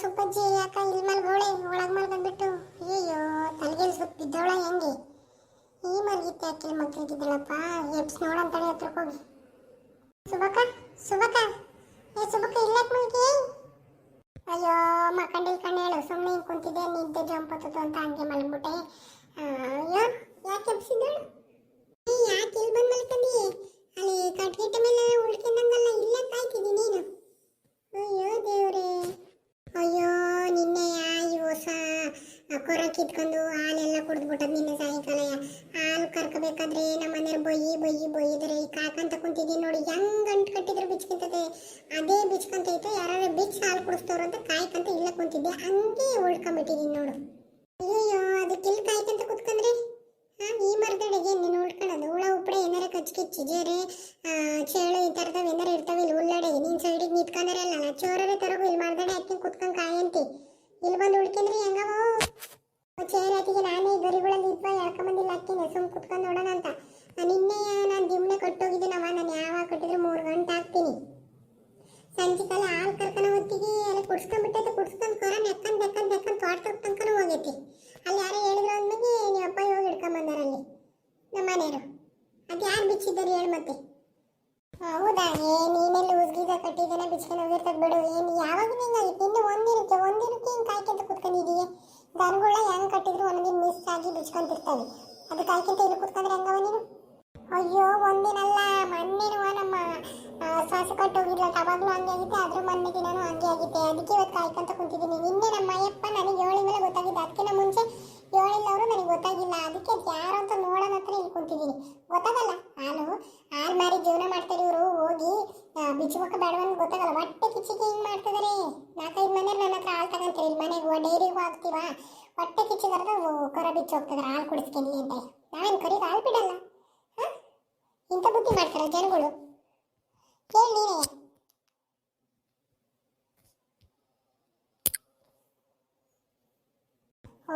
ಸುಬ್ಬಜ್ಜಿ ಯಾಕ ಇಲ್ಲಿ ಮಲ್ಗೋಳೆ ಒಳಗ್ ಮಲ್ಕೊಂಡ್ಬಿಟ್ಟು ಅಯ್ಯೋ ತಲೆಗೆ ಸುತ್ತ ಬಿದ್ದವಳ ಹೆಂಗೆ? ಈ ಮಲ್ಗಿತ್ತೆ ಯಾಕೆ ಇಲ್ಲಿ ಮಲ್ಕೊಂಡಿದ್ದಳಪ್ಪ ಎಬ್ಸ್ ನೋಡಂತಾಳೆ ಹತ್ರಕ್ಕೆ ಹೋಗಿ. ಸುಬಕ ಸುಬಕ ಏ ಸುಬಕ ಇಲ್ಲಕ್ ಮಲ್ಗಿ ಅಯ್ಯೋ ಮಕ್ಕಂಡಿ ಕಣ್ಣು ಹೇಳು ಸುಮ್ಮನೆ ಹಿಂಗೆ ಕುಂತಿದ್ದೆ ನಿಂತೆ ಜಂಪ್ ಹತ್ತದು ಅಂತ ಹಂಗೆ ಮಲ್ಬಿಟ್ಟೆ ಅಯ್ಯೋ, ಯಾಕೆ ಎಬ್ಸಿದ್ದಳು ಯಾಕೆ ಇಲ್ಲಿ ಬಂದು ಮಲ್ಕೊಂಡಿ ಅಲ್ಲಿ ಕಟ್ಗೆಟ್ಟ ಮೇಲೆ ಉಳ್ಕೊಂಡಂಗಲ್ಲ ಇಲ್ಲ ಕಾಯ್ತಿದ್ದೀನಿ ನೀನು ಅಯ್ಯೋ ದೇವ್ರೇ ಅಯ್ಯೋ ನಿನ್ನೆ ಈ ಹೊಸ ಕೊರ ಕಿತ್ಕೊಂಡು ಹಾಲೆಲ್ಲ ಕುಡಿದ್ಬಿಟ್ಟದ್ ನಿನ್ನೆ ಸಾಯಂಕಾಲ ಹಾಲು ಕರ್ಕಬೇಕಾದ್ರೆ ನಮ್ಮ ಮನೆಯವ್ರು ಬೊಯ್ಯಿ ಬೊಯ್ಯಿ ಬೊಯ್ಯಿದ್ರೆ. ಈ ಕಾಕಂತ ಕುಂತಿದ್ದೀನಿ ನೋಡಿ, ಹೆಂಗ್ ಅಂಟ್ ಕಟ್ಟಿದ್ರು ಬಿಚ್ಕೊಂತದೆ. ಅದೇ ಬಿಚ್ಕೊಂತೈತೆ ಯಾರು ಬಿಚ್ಚ ಹಾಲು ಕುಡಿಸ್ತವ್ರು ಅಂತ ಕಾಯ್ಕಂತ ಇಲ್ಲ ಕುಂತಿದ್ದೆ. ಹಂಗೆ ಉಳ್ಕೊಂಬಿಟ್ಟಿದ್ದೀನಿ ನೋಡು. ಅಯ್ಯೋ ಅದಕ್ಕೆ ಇಲ್ಲಿ ಕಾಯ್ಕಂತ ಕುತ್ಕೊಂಡ್ರಿ ಈ ಮರದಡೆಗೆ ನೀನು ಉಳ್ಕೊಳ್ಳೋದು ಹುಳ ಉಪ್ಪಡೆ ಏನಾರ ಕಚ್ಚಿ ಚಿಜೇರಿ ಚೇಳು ಈ ಥರದವು ಏನಾರ ಇರ್ತಾವೆ ಇಲ್ಲಿ ಉಳ್ಳಾಡೆ. ನೀನು ಸೈಡಿಗೆ ನಿಂತ್ಕೊಂಡ್ರಲ್ಲ ಚೋರರೇ ತರಗು ಇಲ್ಲಿ ಮರದಡೆ ಹಾಕಿ ಕುತ್ಕೊಂಡು ಕಾಯಂತಿ. ಇಲ್ಲಿ ಬಂದು ಉಳ್ಕೊಂಡ್ರಿ ಹೆಂಗವೋ? ಚೇರ್ ಹಾಕಿಗೆ ನಾನೇ ಗರಿಗಳಲ್ಲಿ ಇದ್ವ? ಎಳ್ಕೊಂಬಂದಿಲ್ಲ ಅಕ್ಕಿನ ಸುಮ್ ಕುತ್ಕೊಂಡು ನೋಡೋಣ ಅಂತ. ನಿನ್ನೆ ನಾನು ದಿಮ್ನೆ ಕಟ್ಟೋಗಿದ್ದೀನವ ನಾನು ಯಾವಾಗ ಕಟ್ಟಿದ್ರು ಮೂರು ಗಂಟೆ ಹಾಕ್ತೀನಿ. ಸಂಜಿಕಾಲ ಹಾಲು ಕರ್ಕೊಂಡು ಹೊತ್ತಿಗೆ ಅಲ್ಲಿ ಕುಡ್ಸ್ಕೊಂಡ್ಬಿಟ್ಟೈತೆ ಕುಡ್ಸ್ಕೊಂಡು ಕೊರ ನೆಕ್ಕಂಡ್ ನೆಕ್ಕಂಡ್ ನೆಕ್ಕಂಡ್ ತೋಟದ ತನಕ ಹೋಗೈತಿ. ಅಲ್ಲಿ ಯಾರೋ ಹೇಳಿದ್ರು ಅಂದ್ಮೇಲೆ ನೀವು ಅಪ್ಪ ಹೋಗಿ ಹಿಡ್ಕೊಂಬಂದಾರ ಅಲ್ಲಿ. ನಮ್ಮ ಮನೆಯವರು. ಅದು ಯಾರು ಬಿಚ್ಚಿದ್ದಾರೆ ಹೇಳು ಮತ್ತೆ. ಹೌದಾ? ಏ, ನೀನೆಲ್ಲ ಉಸ್ಗಿದ ಕಟ್ಟಿದ್ದೇನೆ, ಬಿಚ್ಕೊಂಡು ಹೋಗಿರ್ತದ ಬಿಡು. ಏನು ಯಾವಾಗ ಹಿಂಗಾಗಿತ್ತು ಇನ್ನು ಒಂದಿನಕ್ಕೆ ಒಂದಿನಕ್ಕೆ ಹಿಂಗೆ ಕಾಯ್ಕೊಂತ ಕುತ್ಕೊಂಡಿದೀಯ? ದನಗಳ ಹೆಂಗ್ ಕಟ್ಟಿದ್ರು ಒಂದಿನ ಮಿಸ್ ಆಗಿ ಬಿಚ್ಕೊಂತಿರ್ತಾವೆ. ಅದು ಕಾಯ್ಕೊಂತ ಇಲ್ಲಿ ಕುತ್ಕೊಂಡ್ರೆ ಹೆಂಗವ ನೀನು? ಅಯ್ಯೋ, ಒಂದಿನಲ್ಲ ಮೊನ್ನೆನವ ನಮ್ಮ ಶ್ವಾಸ ಕಟ್ಟೋಗಿಲ್ಲ ಯಾವಾಗಲೂ ಹಂಗೆ ಆಗಿತ್ತೆ ಅದ್ರ ಮೊನ್ನೆಗೆ ನಾನು ಹಂಗೆ ಆಗಿತ್ತೆ. ಅದಕ್ಕೆ ಇವತ್ತು ಕಾಯ್ಕೊಂತ ಕುಂತಿದ್ದೀನಿ. ನಿನ್ನೆ ನಮ್ಮ ಅಯ್ಯಪ್ಪ ನನಗೆ ಏಳಿನ ಮೇಲೆ ಅದಕ್ಕೆ ಅದಕ್ಕಿಂತ ಮುಂಚೆ ಏಳಿಲ್ಲ ಅವರು ನನಗೆ ಗೊತ್ತಾಗಿಲ್ಲ. ಅದಕ್ಕೆ ಅದು ಯಾರು ಅಂತ ನೋಡೋಣ ಹತ್ರ ಇಲ್ಲಿ ಕುಂತಿದ್ದೀನಿ. ಗೊತ್ತಾಗಲ್ಲ? ಹಾಲು ಹಾಲು ಮಾರಿ ಜೀವನ ಮಾಡ್ತಾರೆ ಇವರು. ಹೋಗಿ ಬಿಚ್ಚಬೇಕು ಬೇಡವನ್ ಗೊತ್ತಾಗಲ್ಲ. ಹೊಟ್ಟೆ ಕಿಚ್ಚಿಗೆ ಹಿಂಗೆ ಮಾಡ್ತಿದಾರೆ. ನಾಲ್ಕೈದು ಮನೆ ನನ್ನ ಹತ್ರ ಹಾಲು ತಗೊಂತಾರೆ. ಇಲ್ಲಿ ಮನೆಗೆ ಡೈರಿಗೆ ಹೋಗ್ತೀವ? ಹೊಟ್ಟೆ ಕಿಚ್ಚಿಗಾರ್ದು ಕರ ಬಿಚ್ಚಿ ಹೋಗ್ತದೆ ಹಾಲು ಕುಡಿಸ್ತೀನಿ ಅಂತ. ನಾವೇನು ಕರಿಗೆ ಹಾಲು ಬಿಡಲ್ಲ? ಹಾಂ? ಇಂಥ ಬುದ್ಧಿ ಮಾಡ್ತಾರೆ ಜನಗಳು. ಕೇಳಿ ನೀನೇ.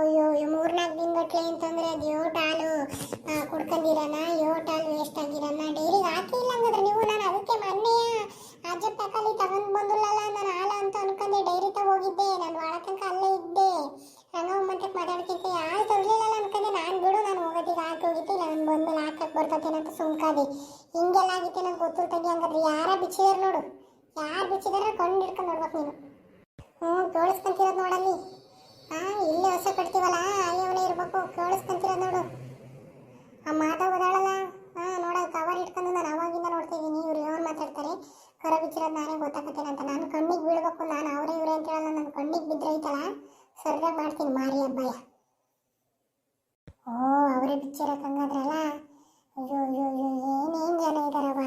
ಅಯ್ಯೋ ಮೂರ್ನಾಲ್ಕು ದಿನ ಗಟ್ಲೆ ಅಂತಂದ್ರೆ ಅದು ಯೋಟ್ ಹಾಲು ಕುಡ್ಕೊಂಡಿರಲ್ಲ ಯೋಟ್ ಹಾಲು ವೇಸ್ಟ್ ಆಗಿರನ? ಡೈರಿಗೆ ಹಾಕಿಲ್ಲ ಹಂಗಾದ್ರೆ ನೀವು? ನಾನು ಅದಕ್ಕೆ ಮೊನ್ನೆಯ ಅಜ್ಜಪ್ಪ ಕಾಲಿ ತಗೊಂಡ್ ಬಂದಿಲ್ಲಲ್ಲ ನಾನು ಹಾಲು ಅಂತ ಅನ್ಕೊಂಡೆ, ಡೈರಿ ಹೋಗಿದ್ದೆ. ನಾನು ಒಳ ತನಕ ಅಲ್ಲೇ ಇದ್ದೆ. ರಂಗಮ್ಮ ಮತ್ತೆ ಮಾತಾಡ್ಕಿಂತ ಹಾಲು ತಗೊಳ್ಳಿಲ್ಲ ಅನ್ಕೊಂಡೆ. ನಾನು ಬಿಡು, ನಾನು ಹೋಗೋದಿಗೆ ಹಾಕಿ ಹೋಗಿದ್ದೆ. ನಾನು ಬಂದ್ಮೇಲೆ ಹಾಕಕ್ಕೆ ಬರ್ತೇನೆ ಅಂತ ಸುಮ್ಕಾದೆ. ಹಿಂಗೆಲ್ಲ ಆಗಿತ್ತೆ ನಂಗೆ ಗೊತ್ತು ತಂಗಿ ಹಂಗಾದ್ರೆ ಯಾರ ಬಿಚ್ಚಿದಾರೆ ನೋಡು. ಯಾರು ಬಿಚ್ಚಿದಾರೆ ಕೊಂಡು ಹಿಡ್ಕೊಂಡು ನೋಡ್ಬೇಕು ನೀನು. ಹ್ಞೂ ತೋಳಿಸ್ಕೊಂತಿರೋದು ನೋಡಲ್ಲಿ. ಹಾ, ಇಲ್ಲೇ ಹೊಸ ಕಟ್ತೀವಲ್ಲ ಅಯ್ಯವನೇ ಇರ್ಬೇಕು ಕೇಳಿಸ್ಕೊಂತೀರ ನೋಡು. ಆ ಮಾತಾಗೋದಾಳಲ್ಲ ಹಾ, ನೋಡ ಕವರ್ ಇಟ್ಕೊಂಡು ನಾನು ಅವಾಗಿಂದ ನೋಡ್ತಿದ್ದೀನಿ ಇವ್ರು ಯಾರು ಮಾತಾಡ್ತಾರೆ? ಕರ ಬಿಚ್ಚಿರೋದು ನಾನೇ ಗೊತ್ತಾಗತ್ತೇನೆ ಅಂತ ನಾನು ಕಣ್ಣಿಗೆ ಬೀಳ್ಬೇಕು, ನಾನು ಅವರೇ ಇವರೇ ಅಂತ ಹೇಳಲ್ಲ ನನ್ನ ಕಣ್ಣಿಗೆ ಬಿದ್ದರೆ ಐತಲ್ಲ ಸರಿಯಾಗಿ ಮಾಡ್ತೀನಿ, ಮಾರಿ ಹಬ್ಬಯ್ಯ ಓ, ಅವರೇ ಬಿಚ್ಚಿರಕ್ಕಂಗಾದ್ರಲ್ಲ ಅಯ್ಯೋ ಅಯ್ಯೋ ಅಯ್ಯೋ ಏನೇನು ಜನ ಇದ್ದಾರವ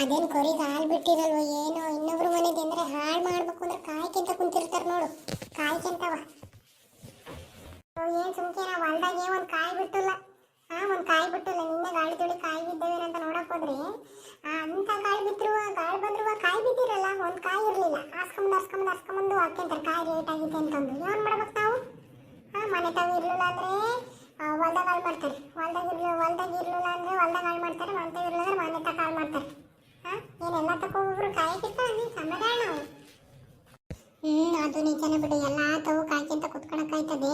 ಅದೇನು ಕೊರಿಗೆ ಹಾಲು ಬಿಟ್ಟಿರಲ್ವ, ಏನೋ ಇನ್ನೊಬ್ರು ಮನೆಗೆ ಅಂದರೆ ಹಾಳು ಮಾಡ್ಬೇಕು ಅಂದ್ರೆ ಕಾಯ್ಕಿಂತ ಕುಂತಿರ್ತಾರೆ ನೋಡು. ಕಾಯ್ಕಿಂತವ ಏನ್ ಸುಮ್ಕೆ ನಾವು ಹೊಲ್ದಾಗೆ ಒಂದ್ ಕಾಯಿ ಬಿಟ್ಟಿಲ್ಲ. ಹಾ ಒಂದ್ ಕಾಯಿ ಬಿಟ್ಟಿಲ್ಲ. ನಿನ್ನೆ ಗಾಳಿ ತುಳಿ ಕಾಯಿ ಬಿದ್ದೇವೆ ಅಂತ ನೋಡಕ್ ಹೋದ್ರೆ ಅಂತ ಕಾಯಿ ಬಿದ್ರು ಗಾಳಿ ಬಂದ್ರು ಕಾಯಿ ಬಿದ್ದಿರಲ್ಲ, ಒಂದ್ ಕಾಯಿ ಇರ್ಲಿಲ್ಲ. ಹಾಸ್ಕೊಂಬಂದು ಹಾಸ್ಕೊಂಬಂದು ಹಾಸ್ಕೊಂಬಂದು ಹಾಕ್ಯಂತಾರೆ. ಕಾಯಿ ರೇಟ್ ಆಗಿದೆ ಅಂತಂದು. ಏನ್ ಮಾಡ್ಬೇಕು ನಾವು? ಹಾ ಮನೆ ತಾವು ಇರ್ಲಿಲ್ಲ ಅಂದ್ರೆ ಹೊಲ್ದಾಗ ಹಾಳು ಮಾಡ್ತಾರೆ. ಹೊಲ್ದಾಗ ಇರ್ಲಿಲ್ಲ ಹೊಲ್ದಾಗ ಇರ್ಲಿಲ್ಲ ಅಂದ್ರೆ ಹೊಲ್ದಾಗ ಹಾಳು ಮಾಡ್ತಾರೆ. ಮನೆ ಇರ್ಲಿಲ್ಲ ಅಂದ್ರೆ ಮನೆ ತಕ ಹಾಳು ಮಾಡ್ತಾರೆ. ಹಾ ಏನೆಲ್ಲ ತಕೋ ಕಾಯಿ ಕಿತ್ತ? ನೀ ಸಮಾಧಾನ. ನಾವು ಅದು ನಿಜನೇ ಬಿಡಿ. ಎಲ್ಲ ತಾವು ಕಾಯ್ಕೊಂತ ಕುತ್ಕೊಳಕಾಯ್ತದೆ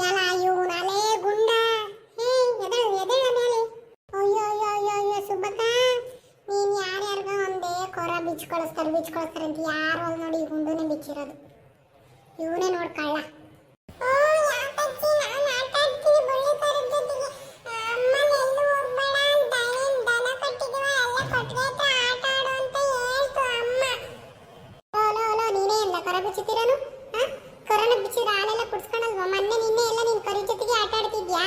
ಎಲ್ಲ ಇವನಲೆ ಗುಂಡ ಹೇ ಎದಳು ಎದಳ ಮೇಲೆ ಅಯ್ಯೋ ಅಯ್ಯೋ ಅಯ್ಯೋ ಅಯ್ಯೋ ಸುಬ್ಬಕ್ಕ ನೀನ್ ಯಾರ್ಯಾರ್ಗ ಒಂದೇ ಕೊರ ಬಿಚ್ಚ ಕಳಿಸ್ತಾರೆ ಅಂತ ಯಾರು ಅಲ್ಲಿ ನೋಡಿ ಗುಂಡುನೇ ಬಿಚ್ಚಿರೋದು ಇವನೇ ನೋಡಿ ಕಳ್ಳ. ಕರನ ಬಿಚ್ಚಿದ್ರೆ ಹಾಲೆಲ್ಲ ಕುಡ್ಸ್ಕೊಂಡಲ್ವಾ? ಮೊನ್ನೆ ನಿನ್ನೆ ಎಲ್ಲ ನಿನ್ ಕರಿ ಜೊತೆಗೆ ಆಟ ಆಡ್ತಿದ್ಯಾ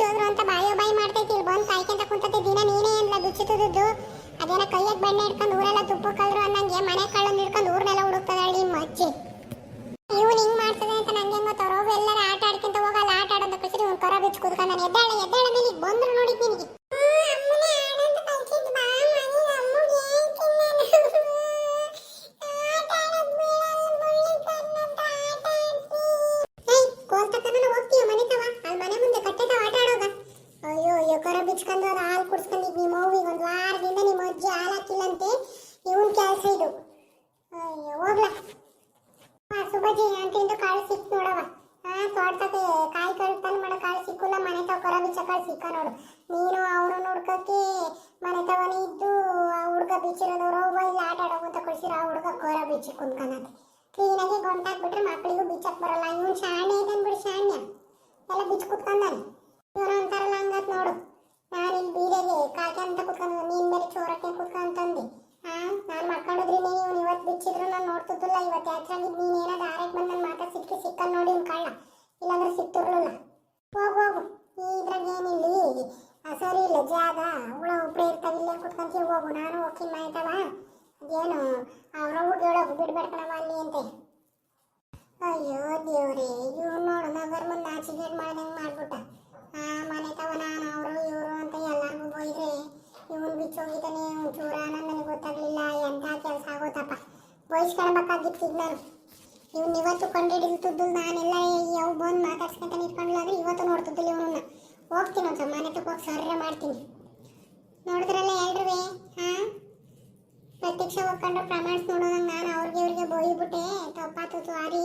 ಚೋದ್ರು ಅಂತ ಬಾಯೋ ಬಾಯಿ ಮಾಡ್ತೈತಿ, ಇಲ್ಲಿ ಬಂದು ಕಾಯ್ಕೊಂತ ಕುಂತೈತಿ, ದಿನ ನೀನೇ ಎಲ್ಲ ದುಚ್ಚಿತದ್ದು ಅದೇನ ಕೈಯಾಗ ಬಣ್ಣ ಹಿಡ್ಕೊಂಡು ಊರೆಲ್ಲ ತುಪ್ಪ ಕಲ್ರು ಅನ್ನಂಗೆ ಬಿಚ್ಚಿರೋದವ್ರು ಇಲ್ಲಿ ಆಟ ಆಡೋಕು ಅಂತ ಕಳ್ಸಿರೋ ಆ ಹುಡುಗ ಕೋರಾ ಬಿಚ್ಚಿ ಕುಂತ್ಕೊಳತ್ತೆ ಕ್ಲೀನಾಗಿ ಗೊಂಟಾಕ್ಬಿಟ್ರೆ ಮಕ್ಕಳಿಗೂ ಬಿಚ್ಚಕ್ ಬರಲ್ಲ. ಇವನು ಶಾಣೆ ಇದ್ದಾನೆ ಬಿಡು, ಶಾಣ್ಯ. ಎಲ್ಲ ಬಿಚ್ಚ ಕುತ್ಕೊಂಡಾನೆ. ಇವನು ಅಂತಾರಲ್ಲ ಹಂಗತ್ ನೋಡು ನಾನು ಇಲ್ಲಿ ಬೀರೆಗೆ ಕಾಕೆ ಅಂತ ಕುತ್ಕೊಂಡು ನೀನ್ ಮೇಲೆ ಚೋರಕ್ಕೆ ಕುತ್ಕೊಂತಂದೆ ಹಾ ನಾನು ಮಾಡ್ಕೊಂಡಿದ್ರಿ ನೀವು ಇವ್ನು ಇವತ್ತು ಬಿಚ್ಚಿದ್ರು ನಾನು ನೋಡ್ತಿದ್ದಿಲ್ಲ ಇವತ್ತು ಯಾಚಾಗಿದ್ದು ನೀನು ಏನಾದ ಆರಕ್ಕೆ ಬಂದು ನನ್ನ ಮಾತಾ ಸಿಕ್ಕಿ ಸಿಕ್ಕಲ್ಲಿ ನೋಡಿ ಇವ್ನು ಕಳ್ಳ ಇಲ್ಲಾಂದ್ರೆ ಸಿಕ್ತಿರ್ಲಿಲ್ಲ ಹೋಗು ಹೋಗು ಇದ್ರಾಗ ಏನಿಲ್ಲ ಆ, ಸರಿ ಇಲ್ಲ ಜಾಗ ಹುಳ ಒಬ್ಬರೇ ಇರ್ತಾವ ಇಲ್ಲೇ ಕುತ್ಕೊಂತೀವಿ ಹೋಗು, ನಾನು ಹೋಗ್ತೀನಿ ಆಯ್ತವ ಅದೇನು ಅವ್ರವ್ರು ಬಿಡ್ಬೇಡ ಕಣವ ಅಲ್ಲಿ ಅಂತ. ಅಯ್ಯೋ, ದೇವ್ರೇ, ಇವ್ರು ನೋಡು ನಗರ್ ಮುಂದೆ ಆಕ್ಸಿಡೆಂಟ್ ಮಾಡ್ದಂಗೆ ಮಾಡ್ಬಿಟ್ಟ? ಆ, ಮನೆ ತವ ನಾನು, ಅವರು, ಇವರು ಅಂತ ಎಲ್ಲರಿಗೂ ಬೈದ್ರೆ ಇವನು ಬಿಚ್ಚೋಗಿದ್ದಾನೆ ಇವ್ನು ಚೂರ ನನಗೆ ಗೊತ್ತಾಗ್ಲಿಲ್ಲ ಎಂಥ ಕೆಲಸ ಆಗೋತಪ್ಪ. ಬಯಸ್ಕೊಳ್ಬೇಕಾಗಿತ್ತು ನಾನು ಇವ್ನು ಇವತ್ತು ಕಂಡಿಡಿಲ್ತಿದ್ದು ನಾನೆಲ್ಲ ಯಾವ ಬಂದು ಮಾತಾಡ್ಸ್ಕೊಂತ ಇಟ್ಕೊಂಡಿಲ್ಲ ಅಂದ್ರೆ ಇವತ್ತು ನೋಡ್ತಿದ್ದಿಲ್ಲ ಇವನನ್ನ. ಹೋಗ್ತೀನಿ ಒಂದು ಮನೆ ತಕ್ಕ ಹೋಗಿ ಸರ್ರ ಮಾಡ್ತೀನಿ. ನೋಡಿದ್ರಲ್ಲ ಎಲ್ರೂ ಹಾಂ? ಪ್ರತ್ಯಕ್ಷ ಹೋಗ್ಕೊಂಡ್ರೆ ಪ್ರಮಾಣಿಸ್ ನೋಡೋದಂಗೆ ನಾನು ಅವ್ರಿಗೆ ಇವ್ರಿಗೆ ಬೈಬಿಟ್ಟೆ ತಪ್ಪಾತು ಸಾರಿ.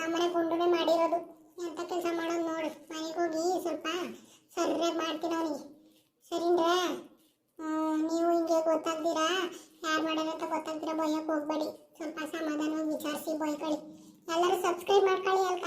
ನಮ್ಮನೆ ಗುಂಡುನೆ ಮಾಡಿರೋದು. ಎಂಥ ಕೆಲಸ ಮಾಡೋದು ನೋಡು, ಮನೆಗೆ ಹೋಗಿ ಸ್ವಲ್ಪ ಸರ್ರೆ ಮಾಡ್ತೀನಿ ಅವನಿಗೆ. ಸರಿನ್ರಾ ನೀವು ಹಿಂಗೆ ಗೊತ್ತಾಗ್ದಿರಾ? ಯಾರು ಮಾಡ್ಯಾರ ಅಂತ ಗೊತ್ತಾಗ್ದಿರಾ ಬೊಯ್ಯಕ್ಕೆ ಹೋಗ್ಬೇಡಿ. ಸ್ವಲ್ಪ ಸಮಾಧಾನವಾಗಿ ವಿಚಾರಿಸಿ ಬೊಯ್ಕೊಳ್ಳಿ ಎಲ್ಲರೂ ಸಬ್ಸ್ಕ್ರೈಬ್ ಮಾಡ್ಕೊಳ್ಳಿ ಕೆಳಗೆ